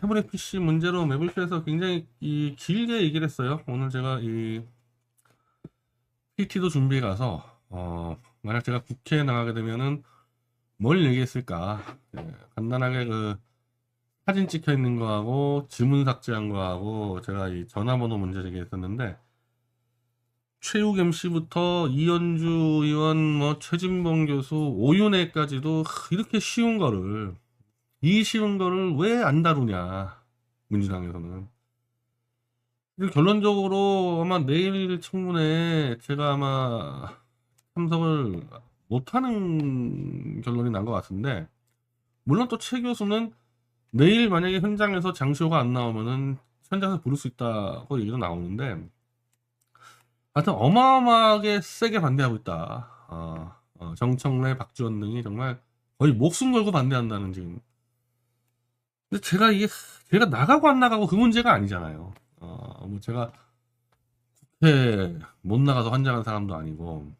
태블릿 PC 문제로 매블쇼에서 굉장히 이 길게 얘기를 했어요. 오늘 제가 이 PT도 준비해 가서 어 만약 제가 국회에 나가게 되면은 뭘 얘기했을까? 예, 간단하게 그 사진 찍혀 있는 거하고 지문 삭제한 거하고 제가 이 전화번호 문제 제기했었는데 최욱 MC부터 이현주 의원, 뭐 최진봉 교수, 오윤회까지도 이렇게 쉬운 거를 이 쉬운 거를 왜 안 다루냐 민주당에서는 결론적으로 아마 내일 청문회 제가 아마 참석을 못하는 결론이 난 것 같은데 물론 또 최 교수는 내일 만약에 현장에서 장시호가 안 나오면은 현장에서 부를 수 있다고 얘기도 나오는데 하여튼 어마어마하게 세게 반대하고 있다. 어, 어, 정청래, 박지원 등이 정말 거의 목숨 걸고 반대한다는 지금. 근데 제가 이게 제가 나가고 안 나가고 그 문제가 아니잖아요. 어, 뭐 제가 국회 못 나가서 환장한 사람도 아니고